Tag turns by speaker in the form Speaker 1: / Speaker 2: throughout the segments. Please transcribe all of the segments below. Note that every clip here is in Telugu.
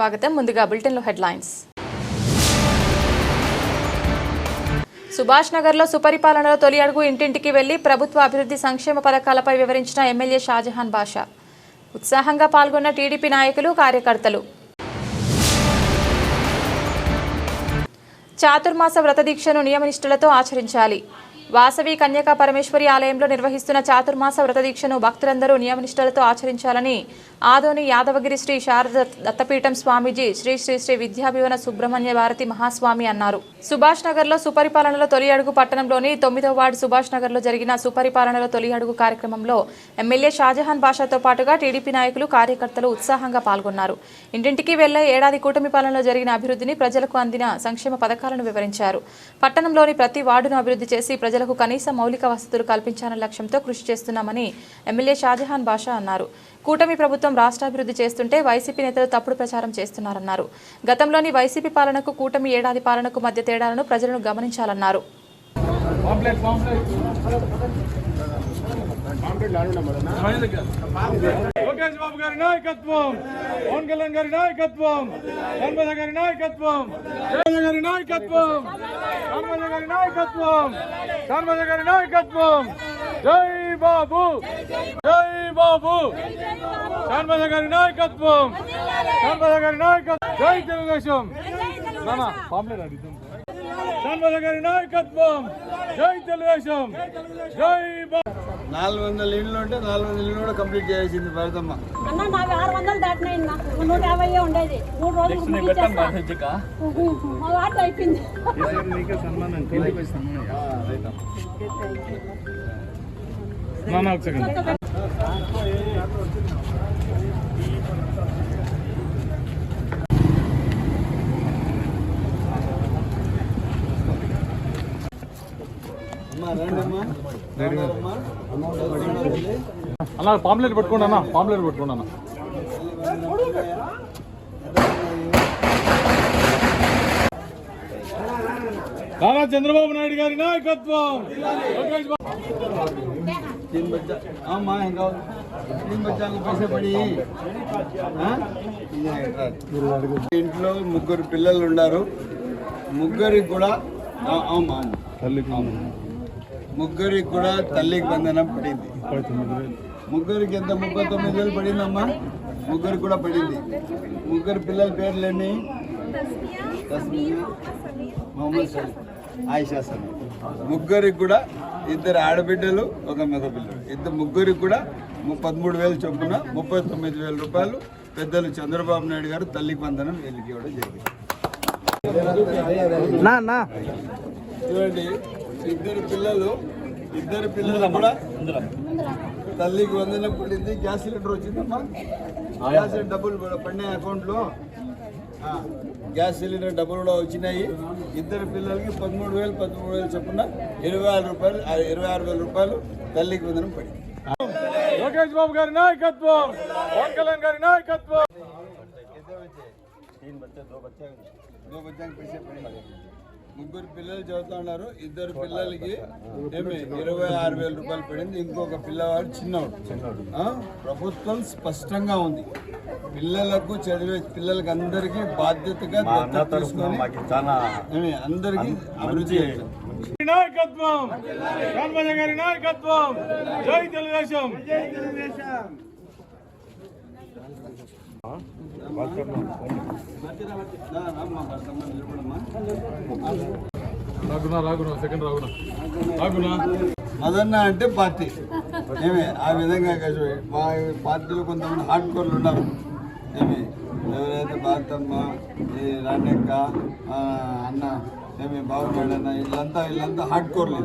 Speaker 1: స్వాగతం. ముందుగా బులెటిన్లో హెడ్లైన్స్. సుభాష్ నగర్లో సుపరిపాలనలో తొలి అడుగు ఇంటింటికి వెళ్ళి ప్రభుత్వ అభివృద్ధి సంక్షేమ పథకాలపై వివరించిన ఎమ్మెల్యే షాజహాన్ బాషా. ఉత్సాహంగా పాల్గొన్న టీడీపీ నాయకులు కార్యకర్తలు. చాతుర్మాస వ్రతదీక్షను నియమనిష్ఠులతో ఆచరించాలి. వాసవి కన్యకా పరమేశ్వరి ఆలయంలో నిర్వహిస్తున్న చాతుర్మాస వ్రతదీక్షను భక్తులందరూ నియమనిష్టలతో ఆచరించాలని ఆదోని యాదవగిరి శ్రీ శారద దత్తపీఠం స్వామీజీ శ్రీ శ్రీ శ్రీ విద్యాభివన సుబ్రహ్మణ్య భారతి మహాస్వామి అన్నారు. సుభాష్ నగర్లో సుపరిపాలనలో తొలి అడుగు పట్టణంలోని తొమ్మిదో వార్డు సుభాష్ నగర్లో జరిగిన సుపరిపాలనలో తొలి అడుగు కార్యక్రమంలో ఎమ్మెల్యే షాజహాన్ బాషాతో పాటుగా టీడీపీ నాయకులు కార్యకర్తలు ఉత్సాహంగా పాల్గొన్నారు. ఇంటింటికి వెళ్ళే ఏడాది కూటమి పాలనలో జరిగిన అభివృద్ధిని ప్రజలకు అందిన సంక్షేమ పథకాలను వివరించారు. పట్టణంలోని ప్రతి వార్డును అభివృద్ధి చేసి ప్రజలకు కనీస మౌలిక వసతులు కల్పించాలన్న లక్ష్యంతో కృషి చేస్తున్నామని ఎమ్మెల్యే షాజహాన్ బాషా అన్నారు. కూటమి ప్రభుత్వం రాష్ట్రాభివృద్ధి చేస్తుంటే వైసీపీ నేతలు తప్పుడు ప్రచారం చేస్తున్నారన్నారు. గతంలోని వైసీపీ పాలనకు కూటమి ఏడాది పాలనకు మధ్య తేడాలను ప్రజలను గమనించాలన్నారు.
Speaker 2: లోకేష్ బాబు గారి నాయకత్వం పవన్ కళ్యాణ్ గారి నాయకత్వం ధర్మజ గారి నాయకత్వం ధర్మజ గారి నాయకత్వం ధర్మజ గారి నాయకత్వం ధర్మజ గారి నాయకత్వం. జై బాబు జై బాబు. ధర్మజ గారి నాయకత్వం ధర్మజ గారి నాయకత్వం. జై తెలుగుదేశం. నానా పాంప్లెట్ అడుగుతాం ధర్మజ గారి నాయకత్వం జై తెలుగుదేశం. జై బాబు.
Speaker 3: నాలుగు వందల ఇళ్ళు ఉంటే నాలుగు వందల ఇళ్ళు కూడా కంప్లీట్ చేసింది భరతమ్మ.
Speaker 4: అన్న నావి ఆరు వందలు దాటినాయి నాకు నూట యాభై ఉండేది. మూడు రోజులు అయిపోయింది.
Speaker 3: అమ్మా రండి అమ్మా
Speaker 2: అన్న పాంప్లెట్ పట్టుకోండి అన్న పాంప్లెట్ పట్టుకోండి అన్న నారా చంద్రబాబు నాయుడు గారి నాయకత్వం లోకేష్ బాబు
Speaker 3: तीन बच्चा हाँ माँ है गाँव तीन बच्चा को पैसे पड़ी हाँ? ఇంట్లో ముగ్గురు పిల్లలు ఉన్నారు ముగ్గురికి కూడా ఆ, ఆ, మా అమ్మ. ముగ్గురికి కూడా తల్లికి బంధనం పడింది. ముగ్గురికి ఎంత? ముప్పై తొమ్మిది వేలు పడిందమ్మా. ముగ్గురికి కూడా పడింది. ముగ్గురు పిల్లల పేర్లేని మొహమ్మద్ సలీం. ఆయిషా సలీం. ముగ్గురికి కూడా ఇద్దరు ఆడబిడ్డలు ఒక మగ పిల్లలు ఇద్దరు ముగ్గురికి కూడా పదమూడు వేలు చొప్పున ముప్పై తొమ్మిది వేల రూపాయలు పెద్దలు చంద్రబాబు నాయుడు గారు తల్లికి బంధనం వీళ్ళకి ఇవ్వడం జరిగింది. చూడండి ఇద్దరు పిల్లలు ఇద్దరు పిల్లలు కూడా తల్లికి వందనం పడింది గ్యాస్ సిలిండర్ వచ్చిందమ్మా గ్యాస్ సిలిండర్ డబ్బులు కూడా పడినాయి అకౌంట్లో గ్యాస్ సిలిండర్ డబ్బులు కూడా వచ్చినాయి ఇద్దరు పిల్లలకి పదమూడు వేలు పదమూడు వేలు చొప్పున ఇరవై ఆరు రూపాయలు ఇరవై ఆరు వేల రూపాయలు తల్లికి వందనం పడింది
Speaker 2: లోకేష్ బాబు గారి నాయకత్వం పవన్ కళ్యాణ్ గారి నాయకత్వం.
Speaker 3: ముగ్గురు పిల్లలు చదువుతా ఉన్నారు ఇద్దరు పిల్లలకి ఏమి ఇరవై ఆరు వేల రూపాయలు పడింది ఇంకొక పిల్లవాడు చిన్నవాడు. ఆ? ప్రభుత్వం స్పష్టంగా ఉంది. పిల్లలకు చదివే పిల్లలకి అందరికీ బాధ్యతగా తీసుకొని అందరికీ అభివృద్ధి
Speaker 2: నాయకత్వం. గారి నాయకత్వం. జై తెలుగుదేశం.
Speaker 3: మదన్న అంటే పార్టీ. ఏమి ఆ విధంగా మా పార్టీలో కొంతమంది హార్డ్ కోర్లు ఉన్నారు. ఏమి ఎవరైతే భారతమ్మ ఈ రాణక్క అన్న ఏమి బాబునాయుడు అన్న వీళ్ళంతా వీళ్ళంతా హార్డ్ కోర్లు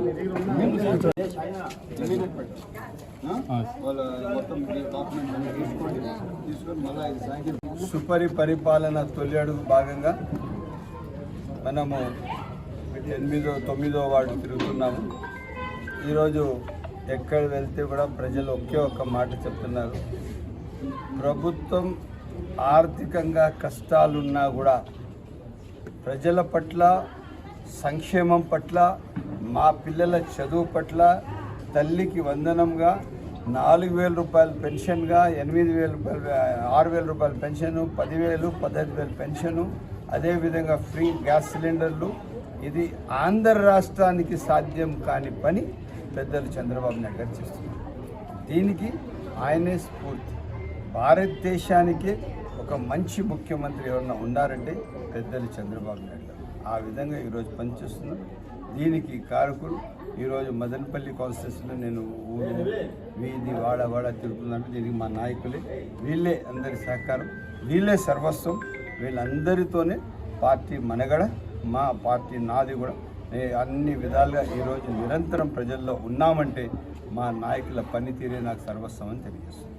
Speaker 3: వాళ్ళ మొత్తం డాక్యుమెంట్ తీసుకోండి తీసుకొని మళ్ళీ సాయంత్రం సుపరి పరిపాలన తొలి అడుగు భాగంగా మనము ఎనిమిదో తొమ్మిదో వార్డు తిరుగుతున్నాము. ఈరోజు ఎక్కడ వెళ్తే కూడా ప్రజలు ఒకే ఒక్క మాట చెప్తున్నారు. ప్రభుత్వం ఆర్థికంగా కష్టాలున్నా కూడా ప్రజల పట్ల సంక్షేమం పట్ల మా పిల్లల చదువు పట్ల తల్లికి వందనంగా నాలుగు వేల రూపాయల పెన్షన్గా ఎనిమిది వేల రూపాయలు ఆరు వేల రూపాయల పెన్షను పదివేలు పదహైదు వేల పెన్షను అదేవిధంగా ఫ్రీ గ్యాస్ సిలిండర్లు. ఇది ఆంధ్ర రాష్ట్రానికి సాధ్యం కాని పని పెద్దలు చంద్రబాబు నాయుడు గారు చేస్తున్నారు. దీనికి ఆయనే స్ఫూర్తి. భారతదేశానికి ఒక మంచి ముఖ్యమంత్రి ఎవరన్నా ఉన్నారంటే పెద్దలు చంద్రబాబు నాయుడు గారు. ఆ విధంగా ఈరోజు పనిచేస్తున్నారు. దీనికి కారకులు ఈరోజు మదనపల్లి కాన్స్టిట్యూన్సీలో నేను ఊరు వీధి వాడ వాడ తిరుగుతున్నాను. దీనికి మా నాయకులే వీళ్ళే అందరి సహకారం వీళ్ళే సర్వస్వం వీళ్ళందరితోనే పార్టీ మనగడ మా పార్టీ నాది కూడా. అన్ని విధాలుగా ఈరోజు నిరంతరం ప్రజల్లో ఉన్నామంటే మా నాయకుల పనితీరే నాకు సర్వస్వం అని తెలియజేస్తుంది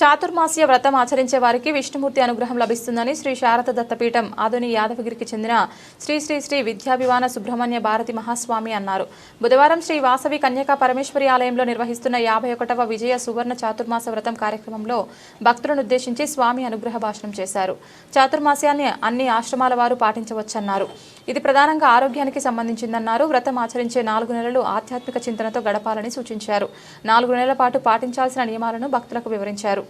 Speaker 5: చాతుర్మాస్య వ్రతం ఆచరించే వారికి విష్ణుమూర్తి అనుగ్రహం లభిస్తుందని శ్రీ శారద దత్తపీఠం ఆధుని యాదవగిరికి చెందిన శ్రీ శ్రీ శ్రీ విద్యాభివాన సుబ్రహ్మణ్య భారతి మహాస్వామి అన్నారు. బుధవారం శ్రీ వాసవి కన్యకా పరమేశ్వరి ఆలయంలో నిర్వహిస్తున్న యాభై ఒకటవ విజయ సువర్ణ చాతుర్మాస వ్రతం కార్యక్రమంలో భక్తులను ఉద్దేశించి స్వామి అనుగ్రహ భాషణం చేశారు. చాతుర్మాస్యాన్ని అన్ని ఆశ్రమాల వారు పాటించవచ్చన్నారు. ఇది ప్రధానంగా ఆరోగ్యానికి సంబంధించిందన్నారు. వ్రతం ఆచరించే నాలుగు నెలలు ఆధ్యాత్మిక చింతనతో గడపాలని సూచించారు. నాలుగు నెలల పాటు పాటించాల్సిన నియమాలను భక్తులకు వివరించారు.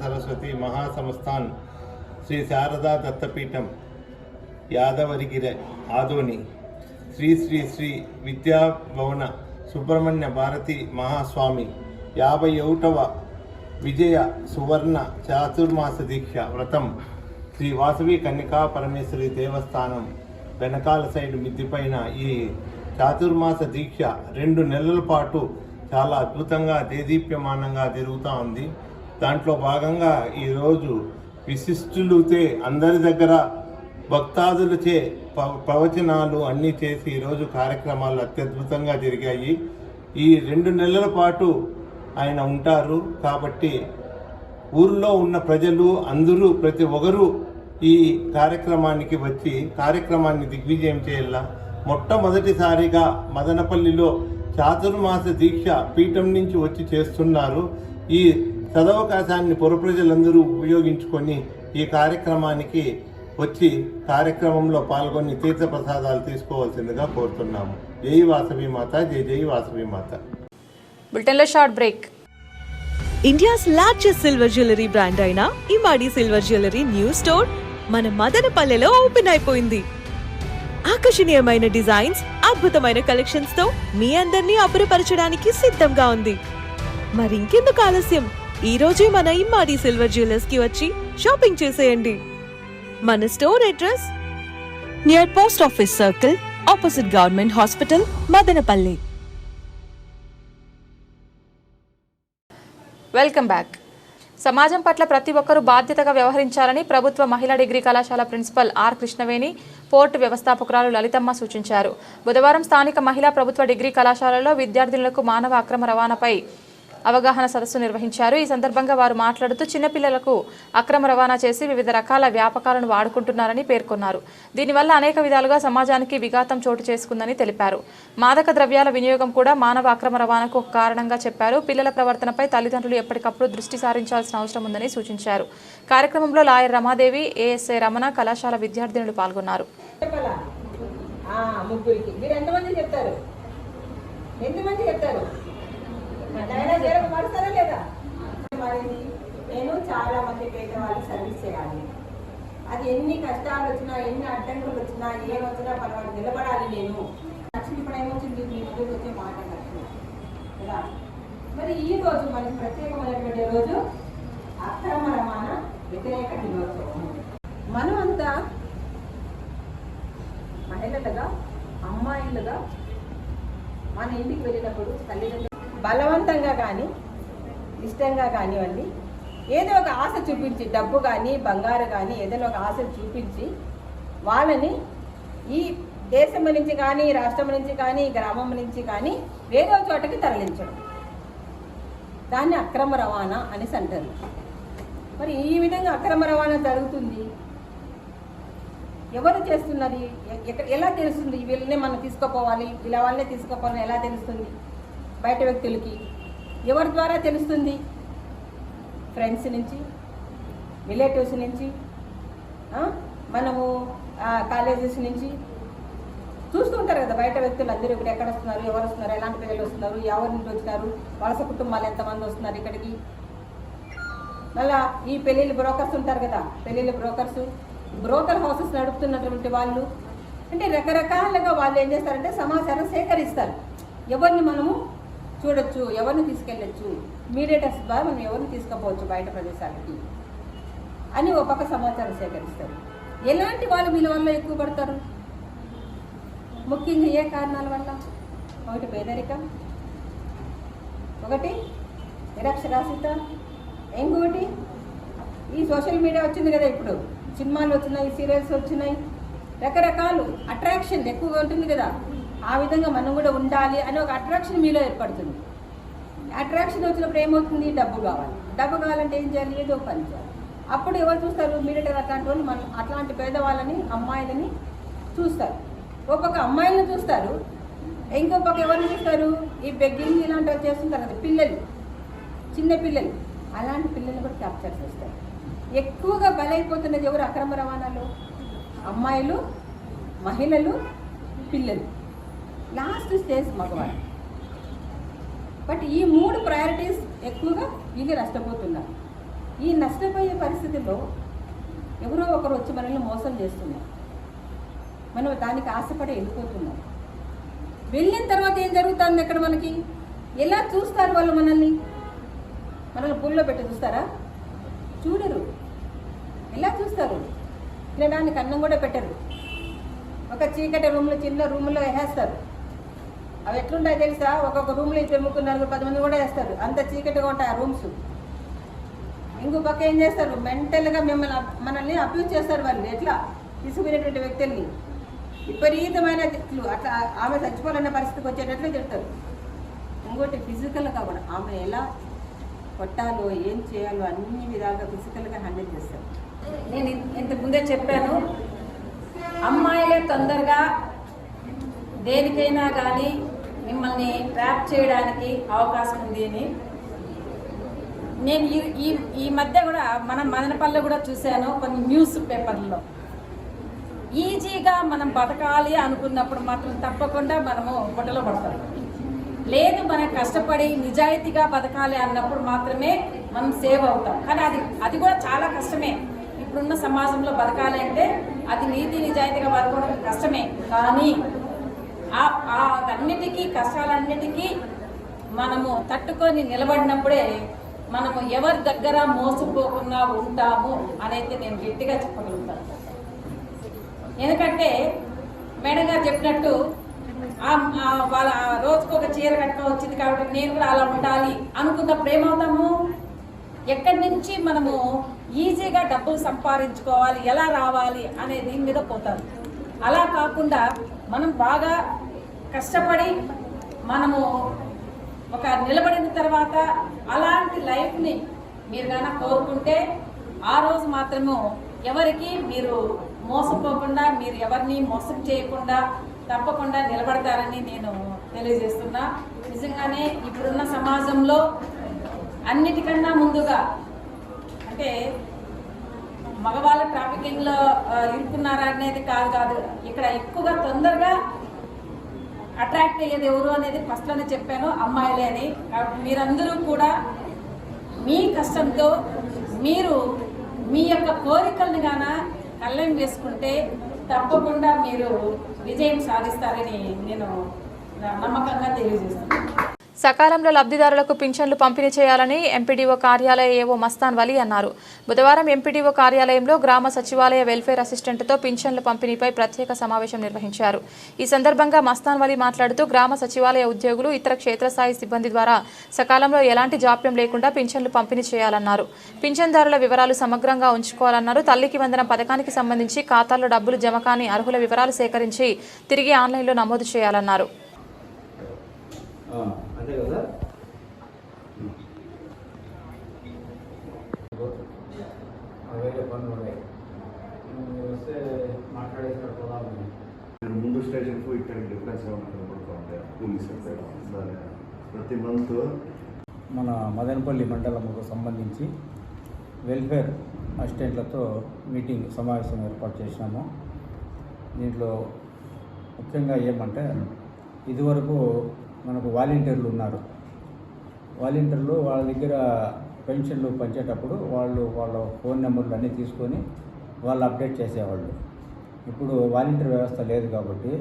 Speaker 6: సరస్వతి మహాసంస్థాన్ శ్రీ శారదా దత్తపీఠం యాదవరిగిరి ఆదోని. శ్రీ శ్రీ శ్రీ విద్యాభవన సుబ్రహ్మణ్య భారతి మహాస్వామి యాభై ఒకటవ విజయ సువర్ణ చాతుర్మాస దీక్ష వ్రతం. శ్రీ వాసవి కన్యకా పరమేశ్వరి దేవస్థానం వెనకాల సైడ్ మిద్దిపైన ఈ చాతుర్మాస దీక్ష రెండు నెలల పాటు చాలా అద్భుతంగా దేదీప్యమానంగా జరుగుతూ ఉంది. దాంట్లో భాగంగా ఈరోజు విశిష్టులుతే అందరి దగ్గర భక్తాదులచే ప్రవచనాలు అన్నీ చేసి ఈరోజు కార్యక్రమాలు అత్యద్భుతంగా జరిగాయి. ఈ రెండు నెలల పాటు ఆయన ఉంటారు. కాబట్టి ఊర్లో ఉన్న ప్రజలు అందరూ ప్రతి ఒక్కరూ ఈ కార్యక్రమానికి వచ్చి కార్యక్రమాన్ని దిగ్విజయం చేయాల? మొట్టమొదటిసారిగా మదనపల్లిలో చాతుర్మాస దీక్ష పీఠం నుంచి వచ్చి చేస్తున్నారు. ఈ సదవకాశాన్ని పుర ప్రజలందరూ ఉపయోగించుకొని ఈ కార్యక్రమానికి వచ్చి కార్యక్రమంలో పాల్గొని తీర్థప్రసాదాలు తీసుకోవాల్సిందిగా కోరుతున్నాము. జై వాసవి మాత జై జై వాసవి మాత.
Speaker 5: బులెటిన్లో short break.
Speaker 7: India's largest silver jewellery brand అయిన Imadi silver jewellery new store మన మదనపల్లెలో ఓపెన్ అయిపోయింది. ఆకర్షణీయమైన డిజైన్స్ అద్భుతమైన కలెక్షన్స్తో మీ అందరినీ అబ్బురపరచడానికి సిద్ధంగా ఉంది. మరింకెందుకు ఆలస్యం? ఈ రోజే మన ఇమ్మాడి సిల్వర్ జ్యువెలర్స్కి వచ్చి షాపింగ్ చేసేయండి. మన store address? Near post office circle opposite government hospital Madanapalli
Speaker 1: welcome back సమాజం పట్ల ప్రతి ఒక్కరూ బాధ్యతగా వ్యవహరించాలని ప్రభుత్వ మహిళా డిగ్రీ కళాశాల ప్రిన్సిపల్ ఆర్ కృష్ణవేణి పోర్టు వ్యవస్థాపకురాలు లలితమ్మ సూచించారు. బుధవారం స్థానిక మహిళా ప్రభుత్వ డిగ్రీ కళాశాలలో విద్యార్థినులకు మానవ అక్రమ రవాణాపై అవగాహన సదస్సు నిర్వహించారు. ఈ సందర్భంగా వారు మాట్లాడుతూ చిన్నపిల్లలకు అక్రమ రవాణా చేసి వివిధ రకాల వ్యాపకాలను వాడుకుంటున్నారని పేర్కొన్నారు. దీనివల్ల అనేక విధాలుగా సమాజానికి విఘాతం చోటు చేసుకుందని తెలిపారు. మాదక ద్రవ్యాల వినియోగం కూడా మానవ అక్రమ రవాణాకు ఒక కారణంగా చెప్పారు. పిల్లల ప్రవర్తనపై తల్లిదండ్రులు ఎప్పటికప్పుడు దృష్టి సారించాల్సిన అవసరం ఉందని సూచించారు. కార్యక్రమంలో లాయర్ రమాదేవి ఏఎస్ఐ రమణ కళాశాల విద్యార్థినులు పాల్గొన్నారు.
Speaker 8: ముగ్గురికి. మీరు ఎంతమంది చెప్తారు? ఎంతమంది చెప్తారు? డైనా లేదా? మారింది నేను చాలా మంది పేదవాళ్ళు సర్వీస్ చేయాలి. అది ఎన్ని కష్టాలు వచ్చినా ఎన్ని అడ్డంకులు వచ్చినా ఏం వచ్చినా పర్వాలేదు నిలబడాలి నేను. లక్ష్మి ఇప్పుడు ఏమొచ్చింది? మీ ముందుకు వచ్చే మాట కదా? మరి ఈ రోజు మనకి ప్రత్యేకమైనటువంటి రోజు అక్రమ రవాణా వ్యతిరేక దినోత్సవం. మనమంతా మహిళలుగా అమ్మాయిలుగా మన ఇంటికి వెళ్ళినప్పుడు తల్లిదండ్రులు బలవంతంగా కానీ ఇష్టంగా కానివ్వండి ఏదో ఒక ఆశ చూపించి డబ్బు కానీ బంగారు కానీ ఏదైనా ఒక ఆశ చూపించి వాళ్ళని ఈ దేశం నుంచి కానీ రాష్ట్రం నుంచి కానీ గ్రామం నుంచి కానీ వేరే చోటకి తరలించడం. దాన్ని అక్రమ రవాణా అనేసి అంటారు. మరి ఈ విధంగా అక్రమ రవాణా జరుగుతుంది. ఎవరు చేస్తున్నది ఎక్కడ ఎలా తెలుస్తుంది? వీళ్ళనే మనం తీసుకోపోవాలి ఇలా వాళ్ళనే తీసుకోపోవాలని ఎలా తెలుస్తుంది? బయట వ్యక్తులకి ఎవరి ద్వారా తెలుస్తుంది? ఫ్రెండ్స్ నుంచి రిలేటివ్స్ నుంచి మనము కాలేజెస్ నుంచి. చూస్తుంటారు కదా బయట వ్యక్తులు అందరూ ఇప్పుడు ఎక్కడ వస్తున్నారు ఎవరు వస్తున్నారు ఎలాంటి పిల్లలు వస్తున్నారు ఎవరి నుండి వచ్చినారు వలస కుటుంబాలు ఎంతమంది వస్తున్నారు ఇక్కడికి? మళ్ళా ఈ పెళ్ళిళ్ళ బ్రోకర్స్ ఉంటారు కదా పెళ్ళిళ్ళు బ్రోకర్స్ బ్రోకర్ హౌసెస్ నడుపుతున్నటువంటి వాళ్ళు. అంటే రకరకాలుగా వాళ్ళు ఏం చేస్తారంటే సమాచారం సేకరిస్తారు. ఎవరిని మనము చూడొచ్చు ఎవరిని తీసుకెళ్ళొచ్చు మీడియేటర్స్ ద్వారా మనం ఎవరిని తీసుకుపోవచ్చు బయట ప్రదేశాలకి అని ఒక పక్క సమాచారం సేకరిస్తారు. ఎలాంటి వాళ్ళు వీళ్ళ వల్ల ఎక్కువ పడతారు? ముఖ్యంగా ఏ కారణాల వల్ల? ఒకటి పేదరికం ఒకటి నిరక్షరాస్యత ఇంకోటి ఈ సోషల్ మీడియా వచ్చింది కదా ఇప్పుడు. సినిమాలు వచ్చినాయి సీరియల్స్ వచ్చినాయి రకరకాలు అట్రాక్షన్ ఎక్కువగా ఉంటుంది కదా. ఆ విధంగా మనం కూడా ఉండాలి అని ఒక అట్రాక్షన్ మీలో ఏర్పడుతుంది. అట్రాక్షన్ వచ్చినప్పుడు ఏమవుతుంది? డబ్బు కావాలి. డబ్బు కావాలంటే ఏం చేయాలి? ఏదో పని చేయాలి. అప్పుడు ఎవరు చూస్తారు? మీడియటర్ అట్లాంటి వాళ్ళు మన అట్లాంటి పేదవాళ్ళని అమ్మాయిలని చూస్తారు. ఒక్కొక్క అమ్మాయిలను చూస్తారు. ఇంకో పక్క ఎవరిని చూస్తారు? ఈ బెగ్గింగ్ ఇలాంటివి చేస్తుంటారు కదా పిల్లలు. చిన్న పిల్లలు. అలాంటి పిల్లల్ని కూడా క్యాప్చర్ చేస్తారు. ఎక్కువగా బలైపోతున్నది ఎవరు? అక్రమ రవాణాలో? అమ్మాయిలు మహిళలు పిల్లలు. లాస్ట్ స్టేజ్ మగవాళ్ళు బట్ ఈ మూడు ప్రయారిటీస్ ఎక్కువగా వీళ్ళు నష్టపోతున్నారు. ఈ నష్టపోయే పరిస్థితిలో ఎవరో ఒకరు వచ్చి మనల్ని మోసం చేస్తున్నారు. మనం దానికి ఆశపడి వెళ్ళిపోతున్నాం వెళ్ళిన తర్వాత ఏం జరుగుతుంది అక్కడ మనకి? ఎలా చూస్తారు వాళ్ళు మనల్ని? మనల్ని పుల్లో పెట్టి చూస్తారా? చూడరు. ఎలా చూస్తారు? తినడానికి అన్నం కూడా పెట్టరు. ఒక చీకటి రూమ్లో చిన్న రూమ్లో వేసేస్తారు. అవి ఎట్లుంటాయి తెలుసా? ఒక్కొక్క రూమ్లో ఇద్దరు ముగ్గురు నలుగురు పది మంది కూడా వేస్తారు అంత చీకటిగా ఉంటాయి ఆ రూమ్స్ ఇంకో పక్క ఏం చేస్తారు? మెంటల్గా మిమ్మల్ని మనల్ని అబ్యూజ్ చేస్తారు వాళ్ళు. ఎట్లా? తీసుకునేటువంటి వ్యక్తుల్ని. విపరీతమైన తిట్లు. అట్లా ఆమె చచ్చిపోవాలన్న పరిస్థితికి వచ్చేటట్లు తిడతారు. ఇంకోటి ఫిజికల్గా కూడా. ఆమె ఎలా కొట్టాలో ఏం చేయాలో అన్ని విధాలుగా ఫిజికల్గా హ్యాండిల్ చేస్తారు. నేను ఇన్- ఇంతకు ముందే చెప్పాను. అమ్మాయిలే తొందరగా దేనికైనా కానీ మిమ్మల్ని ట్రాప్ చేయడానికి అవకాశం ఉంది అని. నేను ఈ ఈ ఈ మధ్య కూడా మన మదనపల్లి కూడా చూశాను కొన్ని న్యూస్ పేపర్లో. ఈజీగా మనం బతకాలి అనుకున్నప్పుడు మాత్రం తప్పకుండా మనము బుట్టలో పడతాం.
Speaker 9: లేదు మనం కష్టపడి నిజాయితీగా బతకాలి అన్నప్పుడు మాత్రమే మనం సేవ్ అవుతాం. కానీ అది అది కూడా చాలా కష్టమే. ఇప్పుడున్న సమాజంలో బతకాలి అంటే అది నీతి నిజాయితీగా బతకడం కష్టమే. కానీ అన్నిటికీ కష్టాలన్నిటికీ మనము తట్టుకొని నిలబడినప్పుడే మనము ఎవరి దగ్గర మోసపోకుండా ఉంటాము అనేది నేను గట్టిగా చెప్పగలుగుతాను. ఎందుకంటే మేడం గారు చెప్పినట్టు వాళ్ళ రోజుకు ఒక చీర కట్టుకొని వచ్చింది కాబట్టి నేను కూడా అలా ఉండాలి అనుకున్నప్పుడు ఏమవుతాము ఎక్కడి నుంచి మనము ఈజీగా డబ్బులు సంపాదించుకోవాలి ఎలా రావాలి అనే దీని మీద పోతాము అలా కాకుండా మనం బాగా కష్టపడి మనము ఒక నిలబడిన తర్వాత అలాంటి లైఫ్ని మీరు కనుక కోరుకుంటే ఆ రోజు మాత్రము ఎవరికి మీరు మోసపోకుండా మీరు ఎవరిని మోసం చేయకుండా తప్పకుండా నిలబడతారని నేను తెలియజేస్తున్నా. నిజంగానే ఇప్పుడున్న సమాజంలో అన్నిటికన్నా ముందుగా అంటే మగవాళ్ళ ట్రాఫికింగ్లో ఆ, ఇరుక్కున్నారా అనేది కాదు కాదు. ఇక్కడ ఎక్కువగా తొందరగా అట్రాక్ట్ అయ్యేది ఎవరు అనేది ఫస్ట్లోనే చెప్పాను అమ్మాయిలే అని కాబట్టి మీరందరూ కూడా మీ కష్టంతో మీరు మీ యొక్క కోరికల్ని గాన కళ్ళెం వేసుకుంటే తప్పకుండా మీరు విజయం సాధిస్తారని నేను నమ్మకంగా తెలియజేస్తున్నాను.
Speaker 1: సకాలంలో లబ్ధిదారులకు పింఛన్లు పంపిణీ చేయాలని ఎంపీడీఓ కార్యాలయ ఏవో మస్తాన్ వలి అన్నారు. బుధవారం ఎంపీడీఓ కార్యాలయంలో గ్రామ సచివాలయ వెల్ఫేర్ అసిస్టెంట్తో పింఛన్ల పంపిణీపై ప్రత్యేక సమావేశం నిర్వహించారు. ఈ సందర్భంగా మస్తాన్ వలి మాట్లాడుతూ గ్రామ సచివాలయ ఉద్యోగులు ఇతర క్షేత్రస్థాయి సిబ్బంది ద్వారా సకాలంలో ఎలాంటి జాప్యం లేకుండా పింఛన్లు పంపిణీ చేయాలన్నారు. పింఛన్దారుల వివరాలు సమగ్రంగా ఉంచుకోవాలన్నారు. తల్లికి వందనం పథకానికి సంబంధించి ఖాతాల్లో డబ్బులు జమ కాని అర్హుల వివరాలు సేకరించి తిరిగి ఆన్లైన్లో నమోదు చేయాలన్నారు.
Speaker 10: అంతే కదా? వేరే పనులు ఉన్నాయి. మీరు వస్తే మాట్లాడేసిన పోదామని
Speaker 11: ముందు స్టేషన్కు ఇక్కడ డిఫరెన్స్ ఏమైనా కనపడుతూ ఉంటాయి పోలీస్ ప్రతి మంత్
Speaker 10: మన మదనపల్లి మండలంకు సంబంధించి వెల్ఫేర్ అసిస్టెంట్లతో మీటింగ్ సమావేశం ఏర్పాటు చేసినాము. దీంట్లో ముఖ్యంగా ఏమంటే ఇదివరకు మనకు వాలంటీర్లు ఉన్నారు. వాలంటీర్లు వాళ్ళ దగ్గర పెన్షన్లు పంచేటప్పుడు వాళ్ళు వాళ్ళ ఫోన్ నెంబర్లు అన్నీ తీసుకొని వాళ్ళు అప్డేట్ చేసేవాళ్ళు. ఇప్పుడు వాలంటీర్ వ్యవస్థ లేదు కాబట్టి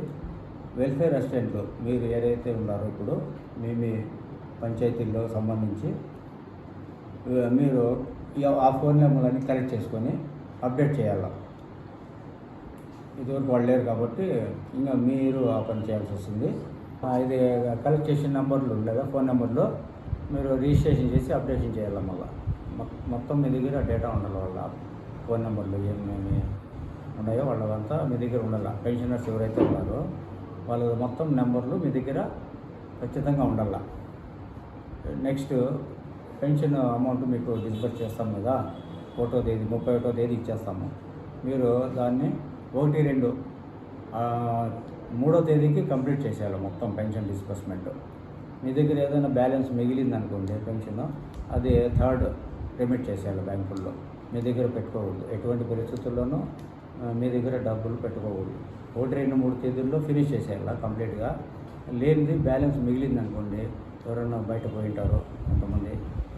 Speaker 10: వెల్ఫేర్ అసిస్టెంట్లు మీరు ఏదైతే ఉన్నారో ఇప్పుడు మీ మీ పంచాయతీల్లో సంబంధించి మీరు ఆ ఫోన్ నెంబర్లన్నీ కలెక్ట్ చేసుకొని అప్డేట్ చేయాలి? ఇదివరకు వాళ్ళు లేరు కాబట్టి ఇంకా మీరు ఆ పని చేయాల్సి వస్తుంది. ఇది కలెక్ట్ చేసిన నెంబర్లు లేదా ఫోన్ నెంబర్లో. మీరు రిజిస్ట్రేషన్ చేసి అప్డేషన్ చేయాలి మళ్ళీ. మొత్తం మీ దగ్గర డేటా ఉండాలి వాళ్ళ ఫోన్ నెంబర్లు ఏమేమి ఉన్నాయో వాళ్ళంతా మీ దగ్గర ఉండాలి. పెన్షనర్స్ ఎవరైతే ఉన్నారో వాళ్ళ మొత్తం నెంబర్లు మీ దగ్గర ఖచ్చితంగా ఉండాలి. నెక్స్ట్ పెన్షన్ అమౌంట్ మీకు డిస్బర్స్ చేస్తాం కదా ఒకటో తేదీ ముప్పై ఒకటో తేదీ ఇచ్చేస్తాము. మీరు దాన్ని ఒకటి రెండు మూడో తేదీకి కంప్లీట్ చేసేయాలి మొత్తం పెన్షన్ డిస్బర్స్మెంట్. మీ దగ్గర ఏదైనా బ్యాలెన్స్ మిగిలింది అనుకోండి పెన్షన్ అది థర్డ్ రిమిట్ చేసేయాలి బ్యాంకుల్లో. మీ దగ్గర పెట్టుకోకూడదు. ఎటువంటి పరిస్థితుల్లోనూ మీ దగ్గర డబ్బులు పెట్టుకోకూడదు. ఒకటి రెండు మూడు తేదీల్లో ఫినిష్ చేసేయాలి కంప్లీట్గా. లేనిది బ్యాలెన్స్ మిగిలింది అనుకోండి ఎవరైనా బయట పోయి ఉంటారు కొంతమంది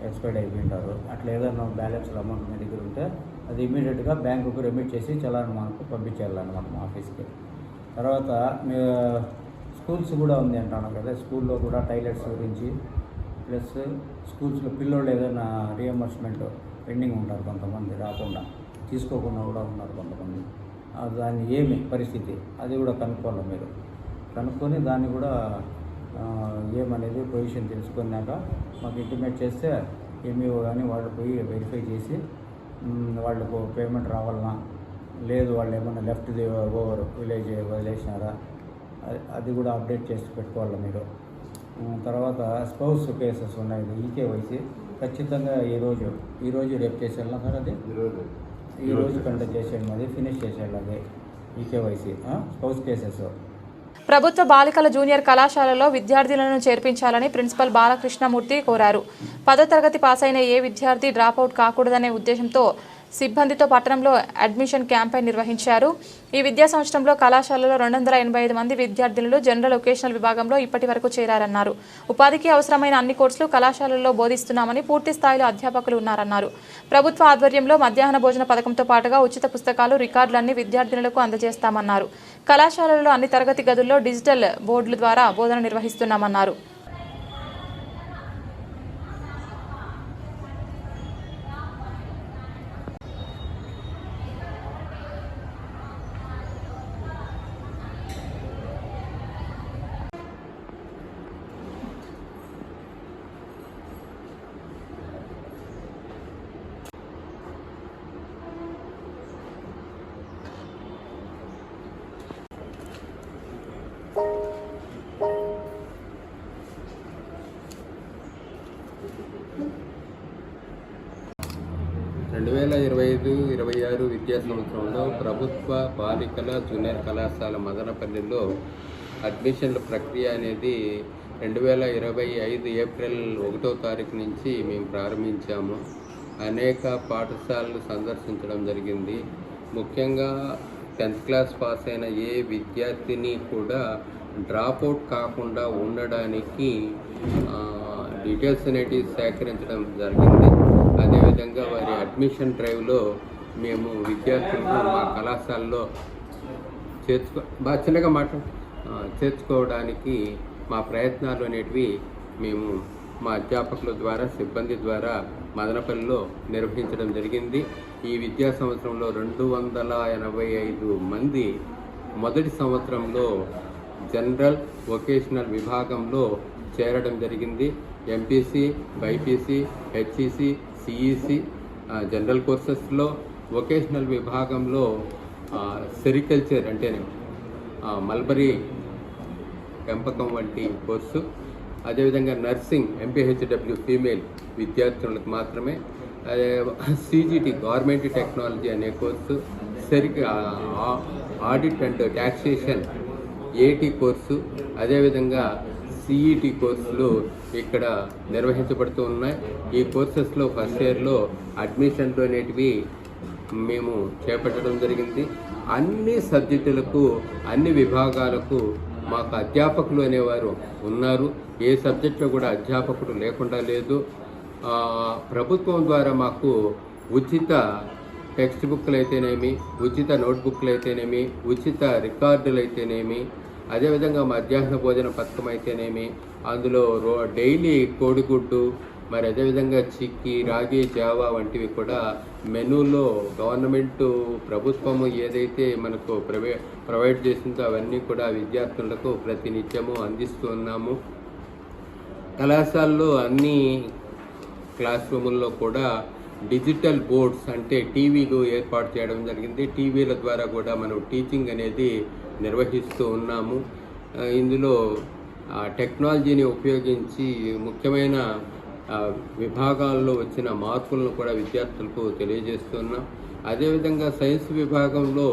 Speaker 10: ఎక్స్పైర్డ్ అయిపోయి ఉంటారు అట్లా ఏదైనా బ్యాలెన్స్ అమౌంట్ మీ దగ్గర ఉంటే అది ఇమీడియట్గా బ్యాంకుకు రెమిట్ చేసి చలాన్ మనకు పంపించేయాలన్నమాట మా ఆఫీస్కి. తర్వాత మీ స్కూల్స్ కూడా ఉంది అంటాను కదా స్కూల్లో కూడా టైలెట్స్ గురించి. ప్లస్ స్కూల్స్లో పిల్లోళ్ళు ఏదైనా రియంబర్స్మెంట్ పెండింగ్ ఉంటారు కొంతమంది రాకుండా. తీసుకోకుండా కూడా ఉన్నారు కొంతమంది. దాన్ని ఏమి పరిస్థితి అది కూడా కనుక్కోవాలి మీరు. కనుక్కొని దాన్ని కూడా ఏమనేది పొజిషన్ తెలుసుకున్నాక మాకు ఇంటిమేట్ చేస్తే ఎంఈఓ కానీ వాళ్ళు పోయి వెరిఫై చేసి వాళ్ళకు పేమెంట్ రావాలన్నా లేదు వాళ్ళు ఏమన్నా లెఫ్ట్ ఓవర్ విలేజ్ వదిలేసినారా? అది- అది కూడా అప్డేట్ చేసి పెట్టుకోవాలి మీరు? తర్వాత స్పౌస్ కేసెస్ ఉన్నాయి ఈకేవైసీ ఖచ్చితంగా ఈరోజు ఈరోజు రేపు చేసేయాలి సార్ అది?
Speaker 11: ఈరోజు
Speaker 10: ఈ రోజు కండక్ట్ చేసేయండి అది ఫినిష్ చేసేయాలి అది ఈకేవైసీ స్పౌస్ కేసెస్
Speaker 1: ప్రభుత్వ బాలికల జూనియర్ కళాశాలలో విద్యార్థులను చేర్పించాలని ప్రిన్సిపల్ బాలకృష్ణమూర్తి కోరారు. పదో తరగతి పాస్ అయిన ఏ విద్యార్థి డ్రాపౌట్ కాకూడదనే ఉద్దేశంతో సిబ్బందితో పట్టణంలో అడ్మిషన్ క్యాంపెయిన్ నిర్వహించారు. ఈ విద్యా సంవత్సరంలో కళాశాలలో రెండు వందల ఎనభై ఐదు మంది విద్యార్థినులు జనరల్ ఒకేషనల్ విభాగంలో ఇప్పటి వరకు చేరారన్నారు. ఉపాధికి అవసరమైన అన్ని కోర్సులు కళాశాలల్లో బోధిస్తున్నామని పూర్తి స్థాయిలో అధ్యాపకులు ఉన్నారన్నారు. ప్రభుత్వ ఆధ్వర్యంలో మధ్యాహ్న భోజన పథకంతో పాటుగా ఉచిత పుస్తకాలు రికార్డులన్నీ విద్యార్థినులకు అందజేస్తామన్నారు. కళాశాలలో అన్ని తరగతి గదుల్లో డిజిటల్ బోర్డుల ద్వారా బోధన నిర్వహిస్తున్నామన్నారు.
Speaker 12: రెండు వేల ఇరవై ఐదు ఇరవై ఆరు విద్యా సంవత్సరంలో ప్రభుత్వ బాలికల జూనియర్ కళాశాల మదనపల్లిలో అడ్మిషన్ల ప్రక్రియ అనేది రెండు వేల ఇరవై ఐదు ఏప్రిల్ ఒకటో తారీఖు నుంచి మేము ప్రారంభించాము. అనేక పాఠశాలలు సందర్శించడం జరిగింది. ముఖ్యంగా టెన్త్ క్లాస్ పాస్ అయిన ఏ విద్యార్థిని కూడా డ్రాప్ అవుట్ కాకుండా ఉండడానికి ఆ, డీటెయిల్స్ అనేటివి సేకరించడం జరిగింది. అదేవిధంగా వారి అడ్మిషన్ డ్రైవ్లో మేము విద్యార్థులను మా కళాశాలలో చేర్చుకో బాగా చిన్నగా మాట చేర్చుకోవడానికి మా ప్రయత్నాలు అనేటివి మేము మా అధ్యాపకుల ద్వారా సిబ్బంది ద్వారా మదనపల్లిలో నిర్వహించడం జరిగింది. ఈ విద్యా సంవత్సరంలో రెండు వందల ఎనభై ఐదు మంది మొదటి సంవత్సరంలో జనరల్ వొకేషనల్ విభాగంలో చేరడం జరిగింది. MPC BiPC HEC CEC general కోర్సెస్లో vocational విభాగంలో సెరికల్చర్ అంటే మల్బరీ పెంపకం వంటి కోర్సు. అదేవిధంగా నర్సింగ్ ఎంపీహెచ్డబ్ల్యూ ఫీమేల్ విద్యార్థులకు మాత్రమే. అదే సీజీటీ గవర్నమెంట్ టెక్నాలజీ అనే course. సెరిక audit and taxation AT course. అదేవిధంగా సిఈటి కోర్సులు ఇక్కడ నిర్వహించబడుతూ ఉన్నాయి. ఈ కోర్సెస్లో ఫస్ట్ ఇయర్లో అడ్మిషన్లు అనేటివి మేము చేపట్టడం జరిగింది. అన్ని సబ్జెక్టులకు అన్ని విభాగాలకు మాకు అధ్యాపకులు అనేవారు ఉన్నారు. ఏ సబ్జెక్టులో కూడా అధ్యాపకుడు లేకుండా లేదు. ప్రభుత్వం ద్వారా మాకు ఉచిత టెక్స్ట్ బుక్లు అయితేనేమి ఉచిత నోట్బుక్లు అయితేనేమి ఉచిత రికార్డులు అయితేనేమి అదేవిధంగా మధ్యాహ్న భోజన పథకం అయితేనేమి అందులో రో డైలీ కోడిగుడ్డు మరి అదేవిధంగా చిక్కి రాగి జావా వంటివి కూడా మెనూలో గవర్నమెంట్ ప్రభుత్వము ఏదైతే మనకు ప్రొవై ప్రొవైడ్ చేసిందో అవన్నీ కూడా విద్యార్థులకు ప్రతినిత్యము అందిస్తూ ఉన్నాము. కళాశాలలో అన్ని క్లాస్ రూముల్లో కూడా డిజిటల్ బోర్డ్స్ అంటే టీవీలు ఏర్పాటు చేయడం జరిగింది. టీవీల ద్వారా కూడా మనం టీచింగ్ అనేది నిర్వహిస్తూ ఉన్నాము. ఇందులో టెక్నాలజీని ఉపయోగించి ముఖ్యమైన విభాగాల్లో వచ్చిన మార్పులను కూడా విద్యార్థులకు తెలియజేస్తున్నాం. అదేవిధంగా సైన్స్ విభాగంలో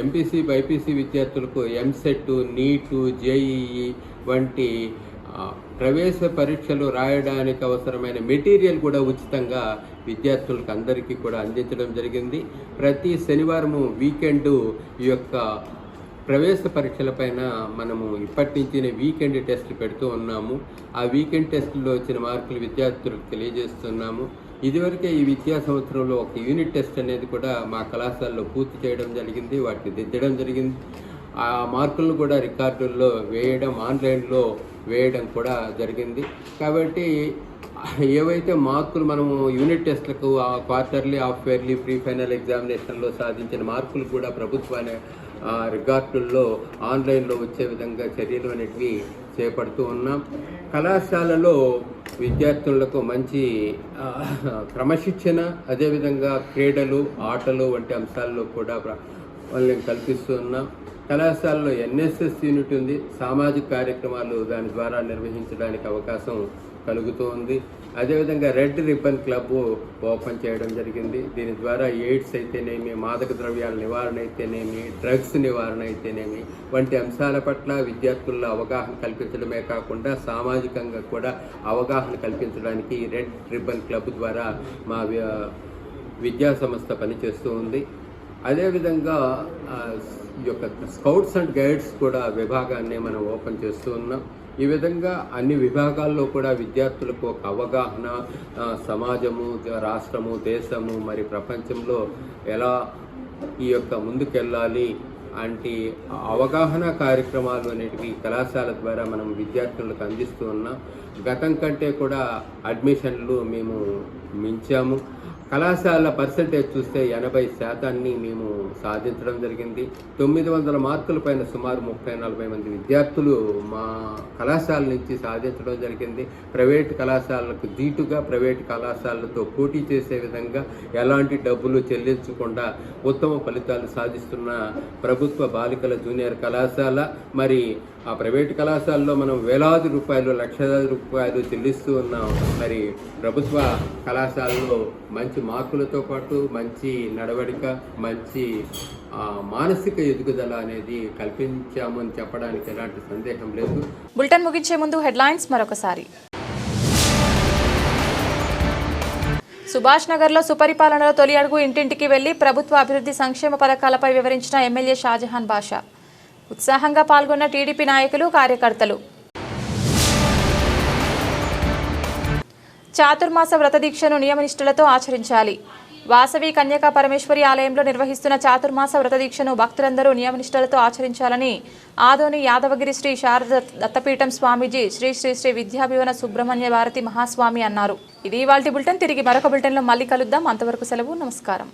Speaker 12: ఎంపీసీ బైపీసీ విద్యార్థులకు ఎంసెట్ నీటు జేఈఈ వంటి ప్రవేశ పరీక్షలు రాయడానికి అవసరమైన మెటీరియల్ కూడా ఉచితంగా విద్యార్థులకు అందరికీ కూడా అందించడం జరిగింది. ప్రతి శనివారము వీకెండు ఈ యొక్క ప్రవేశ పరీక్షలపైన మనము ఇప్పటి నుంచినే వీకెండ్ టెస్ట్లు పెడుతూ ఉన్నాము. ఆ వీకెండ్ టెస్టుల్లో వచ్చిన మార్కులు విద్యార్థులకు తెలియజేస్తున్నాము. ఇదివరకే ఈ విద్యా సంవత్సరంలో ఒక యూనిట్ టెస్ట్ అనేది కూడా మా కళాశాలలో పూర్తి చేయడం జరిగింది వాటిని దిద్దడం జరిగింది. ఆ మార్కులను కూడా రికార్డుల్లో వేయడం ఆన్లైన్లో వేయడం కూడా జరిగింది. కాబట్టి ఏవైతే మార్కులు మనము యూనిట్ టెస్ట్లకు ఆ quarterly half yearly pre final ఎగ్జామినేషన్లో సాధించిన మార్కులు కూడా ప్రభుత్వాన్ని రికార్డుల్లో ఆన్లైన్లో వచ్చే విధంగా చర్యలు అనేటివి చేపడుతూ ఉన్నాం. కళాశాలలో విద్యార్థులకు మంచి క్రమశిక్షణ అదేవిధంగా క్రీడలు ఆటలు వంటి అంశాల్లో కూడా వాళ్ళని కల్పిస్తూ ఉన్నాం. కళాశాలలో ఎన్ఎస్ఎస్ యూనిట్ ఉంది. సామాజిక కార్యక్రమాలు దాని ద్వారా నిర్వహించడానికి అవకాశం కలుగుతూ ఉంది. అదేవిధంగా రెడ్ రిబ్బన్ క్లబ్ ఓపెన్ చేయడం జరిగింది. దీని ద్వారా ఎయిడ్స్ అయితేనేమి మాదక ద్రవ్యాల నివారణ అయితేనేమి డ్రగ్స్ నివారణ అయితేనేమి వంటి అంశాల పట్ల విద్యార్థుల్లో అవగాహన కల్పించడమే కాకుండా సామాజికంగా కూడా అవగాహన కల్పించడానికి రెడ్ రిబ్బన్ క్లబ్ ద్వారా మా విద్యా సంస్థ పనిచేస్తూ ఉంది. అదేవిధంగా ఈ యొక్క స్కౌట్స్ అండ్ గైడ్స్ కూడా విభాగాన్ని మనం ఓపెన్ చేస్తూ ఉన్నాం. ఈ విధంగా అన్ని విభాగాల్లో కూడా విద్యార్థులకు ఒక అవగాహన సమాజము రాష్ట్రము దేశము మరి ప్రపంచంలో ఎలా ఈ యొక్క ముందుకెళ్ళాలి అంటే అవగాహన కార్యక్రమాలు అనేటివి కళాశాల ద్వారా మనం విద్యార్థులకు అందిస్తూ ఉన్నాం. గతం కంటే కూడా అడ్మిషన్లు మేము మించాము. కళాశాల పర్సంటేజ్ చూస్తే ఎనభై శాతాన్ని మేము సాధించడం జరిగింది. తొమ్మిది వందల మార్కుల పైన సుమారు ముప్పై నలభై మంది విద్యార్థులు మా కళాశాల నుంచి సాధించడం జరిగింది. ప్రైవేట్ కళాశాలకు దీటుగా ప్రైవేట్ కళాశాలతో పోటీ చేసే విధంగా ఎలాంటి డబ్బులు చెల్లించకుండా ఉత్తమ ఫలితాలు సాధిస్తున్న ప్రభుత్వ బాలికల జూనియర్ కళాశాల. మరి ఆ ప్రైవేట్ కళాశాలలో మనం వేలాది రూపాయలు లక్షలాది రూపాయలు చెల్లిస్తూ ఉన్నాం. మరి ప్రభుత్వ కళాశాలలో మంచి మార్కులతో పాటు మంచి నడవడిక మంచి మానసిక ఎదుగుదల అనేది కల్పించామని చెప్పడానికి ఎలాంటి సందేహం లేదు.
Speaker 1: బులెటిన్ ముగించే ముందు హెడ్లైన్స్ మరొకసారి. సుభాష్ నగర్లో సుపరిపాలనలో తొలి అడుగు ఇంటింటికి వెళ్ళి ప్రభుత్వ అభివృద్ధి సంక్షేమ పథకాలపై వివరించిన ఎమ్మెల్యే షాజహాన్ బాషా. ఉత్సాహంగా పాల్గొన్న టీడీపీ నాయకులు కార్యకర్తలు. చాతుర్మాస వ్రతదీక్షను నియమనిష్ఠులతో ఆచరించాలి. వాసవి కన్యకా పరమేశ్వరి ఆలయంలో నిర్వహిస్తున్న చాతుర్మాస వ్రతదీక్షను భక్తులందరూ నియమనిష్ఠులతో ఆచరించాలని ఆదోని యాదవగిరి శ్రీ శారద దత్తపీఠం స్వామీజీ శ్రీ శ్రీ శ్రీ విద్యాభివన సుబ్రహ్మణ్య భారతి మహాస్వామి అన్నారు. ఇది ఇవాళ బులెటిన్. తిరిగి మరొక బులెటిన్లో మళ్ళీ కలుద్దాం. అంతవరకు సెలవు. నమస్కారం.